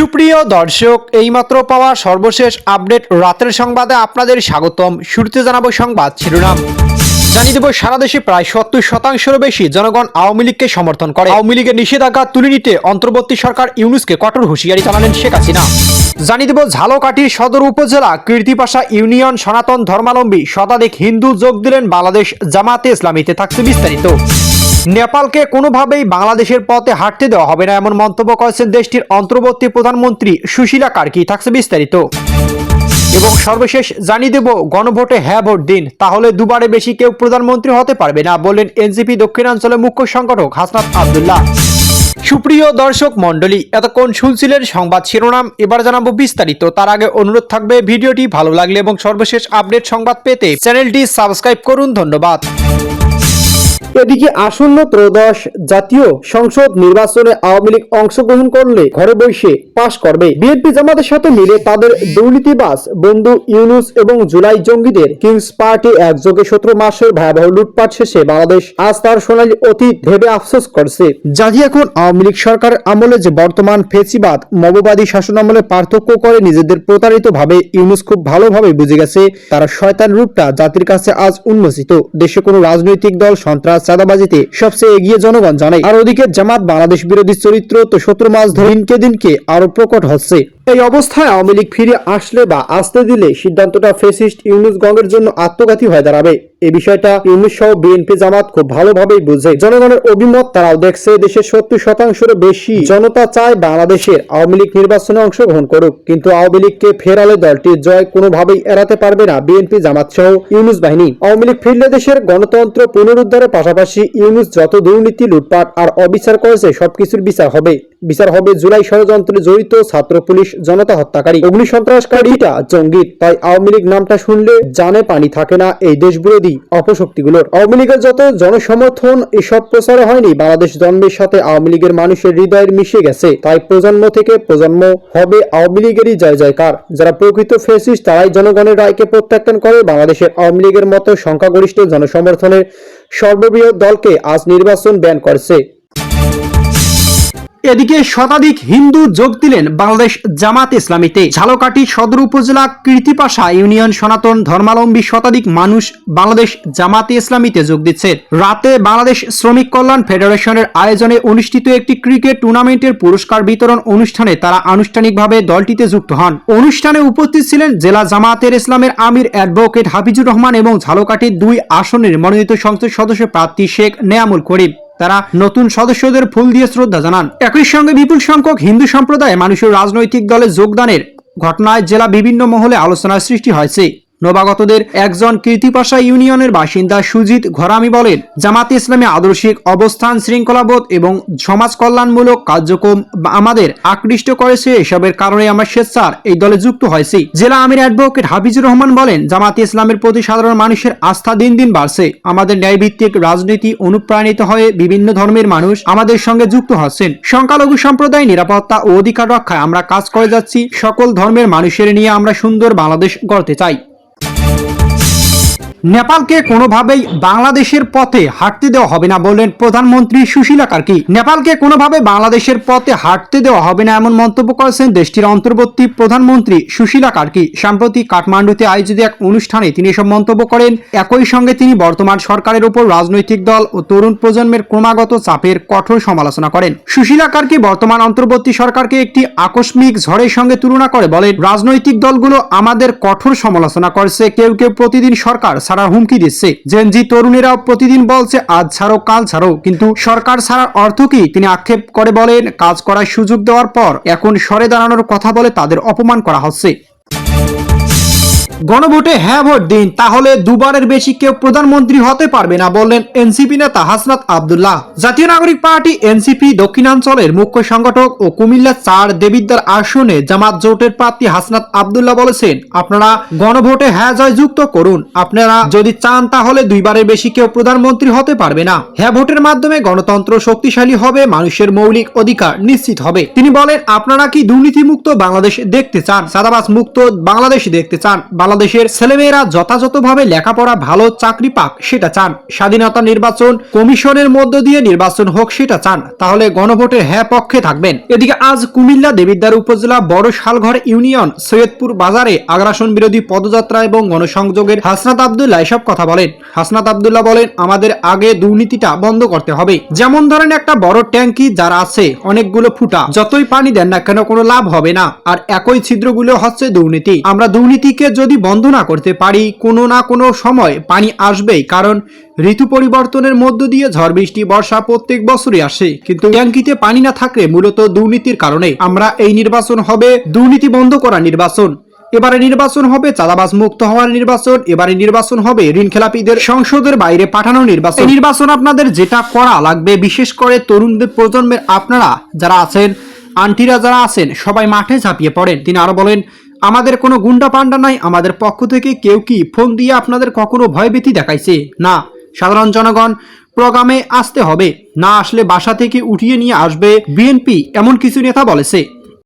সুপ্রিয় দর্শক, এইমাত্র পাওয়া সর্বশেষ আপডেট রাতের সংবাদে আপনাদের স্বাগতম। শুরুতে জানাব সংবাদ শিরোনাম। জানিয়ে দেব, সারা দেশে প্রায় সত্তর শতাংশেরও বেশি জনগণ আওয়ামী লীগকে সমর্থন করে। আওয়ামী লীগের নিষেধাজ্ঞা তুলে নিতে অন্তর্বর্তী সরকার ইউনুসকে কঠোর হুঁশিয়ারি জানালেন শেখ হাসিনা। জানিয়ে দেব, ঝালকাঠির সদর উপজেলা কীর্তিপাশা ইউনিয়ন সনাতন ধর্মাবলম্বী শতাধিক হিন্দু যোগ দিলেন বাংলাদেশ জামাতে ইসলামীতে থাকছে বিস্তারিত। নেপালকে কোনোভাবেই বাংলাদেশের পথে হাঁটতে দেওয়া হবে না, এমন মন্তব্য করেছেন দেশটির অন্তর্বর্তী প্রধানমন্ত্রী সুশীলা কার্কি। থাকছে বিস্তারিত। এবং সর্বশেষ জানিয়ে দেব, গণভোটে হ্যাঁ ভোট দিন, তাহলে দুবারে বেশি কেউ প্রধানমন্ত্রী হতে পারবে না, বললেন এনসিপি দক্ষিণাঞ্চলের মুখ্য সংগঠক হাসনাত আবদুল্লাহ। সুপ্রিয় দর্শক মণ্ডলী, এতক্ষণ শুনছিলেন সংবাদ শিরোনাম, এবার জানাব বিস্তারিত। তার আগে অনুরোধ থাকবে, ভিডিওটি ভালো লাগলে এবং সর্বশেষ আপডেট সংবাদ পেতে চ্যানেলটি সাবস্ক্রাইব করুন, ধন্যবাদ। এদিকে আসন্ন ত্রয়োদশ জাতীয় সংসদ নির্বাচনে আওয়ামী লীগ অংশগ্রহণ করলে ঘরে বসে পাশ করবে। বিএনপি জামাতের সাথে মিলে তাদের দুর্নীতিবাজ বন্ধু ইউনুস এবং জুলাই জঙ্গিদের কিংস পার্টি একযোগে সতেরো মাসের ভয়াবহ লুটপাট শেষে বাংলাদেশ আজ তার সোনালী অতীত ভেবে আফসোস করছে। জাতি এখন আওয়ামী লীগ সরকার আমলে যে বর্তমান ফেসিবাদ মববাদী শাসন আমলে পার্থক্য করে নিজেদের প্রতারিত ভাবে ইউনুস খুব ভালোভাবে বুঝে গেছে, তারা শয়তান রূপটা জাতির কাছে আজ উন্মোচিত। দেশে কোনো রাজনৈতিক দল সন্ত্রাস চাঁদাবাজিতে সবচেয়ে এগিয়ে জনগণ জানায়। আর ওদিকে জামাত বাংলাদেশ বিরোধী চরিত্র তো শত্রু মাস ধরে দিনকে দিনকে আরও প্রকট হচ্ছে। এই অবস্থায় আওয়ামী লীগ ফিরে আসলে বা আসতে দিলে সিদ্ধান্তটা ফেসিস্ট ইউনুস গঙ্গের জন্য আত্মঘাতী হয়ে দাঁড়াবে। এই বিষয়টা ইউনুস সহ বিএনপি জামাত খুব ভালোভাবেই বুঝে। জনগণের অভিমত তারাও দেখছে দেশের সত্তর শতাংশেরও বেশি জনতা চায় বাংলাদেশের আওয়ামী লীগ নির্বাচনে অংশগ্রহণ করুক। কিন্তু আওয়ামী লীগকে ফেরালে দলটির জয় কোনোভাবেই এড়াতে পারবে না বিএনপি জামাত সহ ইউনুস বাহিনী। আওয়ামী লীগ ফিরলে দেশের গণতন্ত্র পুনরুদ্ধারের পাশাপাশি ইউনুস যত দুর্নীতি, লুটপাট আর অবিচার করেছে সবকিছুর বিচার হবে। বিচার হবে জুলাই ষড়যন্ত্রে জড়িত ছাত্র পুলিশ জনতা হত্যাকারী। অগ্নি সন্ত্রাসকারীটা জঙ্গি তাই আওয়ামী লীগ নামটা শুনলে জানে পানি থাকে না এই দেশ বিরোধী অপশক্তিগুলোর। আওয়ামী লীগের যত জনসমর্থন, এসব প্রচারে হয়নি। বাংলাদেশ জন্মের সাথে আওয়ামী লীগের মানুষের হৃদয়ের মিশে গেছে। তাই প্রজন্ম থেকে প্রজন্ম হবে আওয়ামী লীগেরই জয় জয়কার। যারা প্রকৃত ফেসিস্ট তারাই জনগণের রায়কে প্রত্যাখ্যান করে। বাংলাদেশের আওয়ামী লীগের মতো সংখ্যাগরিষ্ঠ জনসমর্থনের সর্ববৃহৎ দলকে আজ নির্বাচন ব্যান করেছে। এদিকে শতাধিক হিন্দু যোগ দিলেন বাংলাদেশ জামাত ইসলামীতে। ঝালকাঠি সদর উপজেলা কৃতিপাশা ইউনিয়ন সনাতন ধর্মালম্বী শতাধিক মানুষ বাংলাদেশ জামাতে ইসলামীতে যোগ দিচ্ছে। রাতে বাংলাদেশ শ্রমিক কল্যাণ ফেডারেশনের আয়োজনে অনুষ্ঠিত একটি ক্রিকেট টুর্নামেন্টের পুরস্কার বিতরণ অনুষ্ঠানে তারা আনুষ্ঠানিকভাবে দলটিতে যুক্ত হন। অনুষ্ঠানে উপস্থিত ছিলেন জেলা জামাতের ইসলামের আমির অ্যাডভোকেট হাফিজুর রহমান এবং ঝালকাঠির দুই আসনের মনোনীত সংসদ সদস্য প্রার্থী শেখ নেয়ামুল করিম। তারা নতুন সদস্যদের ফুল দিয়ে শ্রদ্ধা জানান। একই সঙ্গে বিপুল সংখ্যক হিন্দু সম্প্রদায় মানুষের রাজনৈতিক দলে যোগদানের ঘটনায় জেলা বিভিন্ন মহলে আলোচনার সৃষ্টি হয়েছে। নবাগতদের একজন কীর্তিপাশা ইউনিয়নের বাসিন্দা সুজিত ঘরামি বলেন, জামাতে ইসলামী আদর্শিক অবস্থান শৃঙ্খলাবোধ এবং সমাজ কল্যাণমূলক কার্যক্রম আমাদের আকৃষ্ট করেছে এসবের কারণে আমরা স্বেচ্ছার এই দলে যুক্ত হয়েছি। জেলা আমির অ্যাডভোকেট হাফিজুর রহমান বলেন, জামাতে ইসলামের প্রতি সাধারণ মানুষের আস্থা দিন দিন বাড়ছে। আমাদের ন্যায়ভিত্তিক রাজনীতি অনুপ্রাণিত হয়ে বিভিন্ন ধর্মের মানুষ আমাদের সঙ্গে যুক্ত হচ্ছেন। সংখ্যালঘু সম্প্রদায় নিরাপত্তা ও অধিকার রক্ষায় আমরা কাজ করে যাচ্ছি। সকল ধর্মের মানুষের নিয়ে আমরা সুন্দর বাংলাদেশ গড়তে চাই। নেপালকে কোনোভাবেই বাংলাদেশের পথে হাঁটতে দেওয়া হবে না বললেন প্রধানমন্ত্রী সুশীলা কার্কি। নেপালকে কোনোভাবে বাংলাদেশের পথে হাঁটতে দেওয়া হবে না এমন মন্তব্য করেছেন দেশটির অন্তর্বর্তী প্রধানমন্ত্রী সুশীলা কার্কি। সাম্প্রতিক কাঠমান্ডুতে আয়োজিত এক অনুষ্ঠানে তিনি এসব মন্তব্য করেন। একই সঙ্গে তিনি বর্তমান সরকারের উপর রাজনৈতিক দল ও তরুণ প্রজন্মের ক্রমাগত চাপের কঠোর সমালোচনা করেন। সুশীলা কার্কি বর্তমান অন্তর্বর্তী সরকারকে একটি আকস্মিক ঝড়ের সঙ্গে তুলনা করে বলেন, রাজনৈতিক দলগুলো আমাদের কঠোর সমালোচনা করছে। কেউ কেউ প্রতিদিন সরকার ছাড়ার হুমকি দিচ্ছে। জেনজি তরুণীরা প্রতিদিন বলছে, আজ ছাড়ো, কাল ছাড়ো। কিন্তু সরকার ছাড়ার অর্থ কি তিনি আক্ষেপ করে বলেন, কাজ করার সুযোগ দেওয়ার পর এখন সরে দাঁড়ানোর কথা বলে তাদের অপমান করা হচ্ছে। গণভোটে হ্যাঁ ভোট দিন, তাহলে দুবারের বেশি কেউ প্রধানমন্ত্রী হতে পারবে না বললেন এনসিপি নেতা হাসনাত আবদুল্লাহ। জাতীয় নাগরিক পার্টি, এনসিপি, দক্ষিণাঞ্চলের মুখ্য সংগঠক ও কুমিল্লা চার দেবিদ্দার আসনে জামাত জোটের প্রার্থী হাসনাত আবদুল্লাহ বলেছেন, আপনারা গণভোটে হ্যাঁ জয় যুক্ত করুন। আপনারা যদি চান তাহলে দুইবারের বেশি কেউ প্রধানমন্ত্রী হতে পারবে না। হ্যাঁ ভোটের মাধ্যমে গণতন্ত্র শক্তিশালী হবে, মানুষের মৌলিক অধিকার নিশ্চিত হবে। তিনি বলেন, আপনারা কি দুর্নীতিমুক্ত বাংলাদেশ দেখতে চান? সাদাবাস মুক্ত বাংলাদেশ দেখতে চান। বাংলাদেশের ছেলেমেয়েরা যথাযথভাবে লেখাপড়া ভালো চাকরি পাক, সেটা চান। স্বাধীনতা নির্বাচন কমিশনের মধ্য দিয়ে নির্বাচন হোক, সেটা চান। তাহলে গণভোটের হ্যাঁ পক্ষে থাকবেন। এদিকে আজ কুমিল্লা দেবিদ্বার উপজেলা বড় শালঘর ইউনিয়ন সৈয়দপুর বাজারে আগ্রাসন বিরোধী পদযাত্রা এবং গণসংযোগের হাসনাত আবদুল্লাহ এসব কথা বলেন। হাসনাত আবদুল্লাহ বলেন, আমাদের আগে দুর্নীতিটা বন্ধ করতে হবে। যেমন ধরেন একটা বড় ট্যাঙ্কি যারা আছে অনেকগুলো ফুটা, যতই পানি দেন না কেন কোনো লাভ হবে না। আর একই ছিদ্রগুলো হচ্ছে দুর্নীতি। আমরা দুর্নীতিকে যদি বন্ধ না করতে পারি, কোনো না কোনো সময় পানি আসবেই, কারণ ঋতু পরিবর্তনের মধ্য দিয়ে ঝড় বৃষ্টি, বর্ষা প্রত্যেক বছরই আসে। কিন্তু ট্যাঙ্কিতে পানি না থাকলে মূলত দুর্নীতির কারণে আমরা এই নির্বাচন হবে দুর্নীতি বন্ধ করা নির্বাচন। এবারে নির্বাচন হবে চাঁদাবাজ মুক্ত হওয়ার নির্বাচন, এবারে নির্বাচন হবে ঋণ খেলাপিদের সংসদের বাইরে পাঠানো নির্বাচন। নির্বাচন আপনাদের যেটা করা লাগবে, বিশেষ করে তরুণদের প্রজন্মের আপনারা যারা আছেন, আন্টিরা যারা আছেন, সবাই মাঠে ঝাঁপিয়ে পড়েন। তিনি আরও বলেন আমাদের কোনো গুন্ডা পান্ডা নাই, আমাদের পক্ষ থেকে কেউ কি ফোন দিয়ে আপনাদের কখনো ভয়ভীতি দেখাইছে? না, সাধারণ জনগণ, প্রোগ্রামে আসতে হবে। না আসলে বাসা থেকে উঠিয়ে নিয়ে আসবে বিএনপি, এমন কিছু নেতা বলেছে।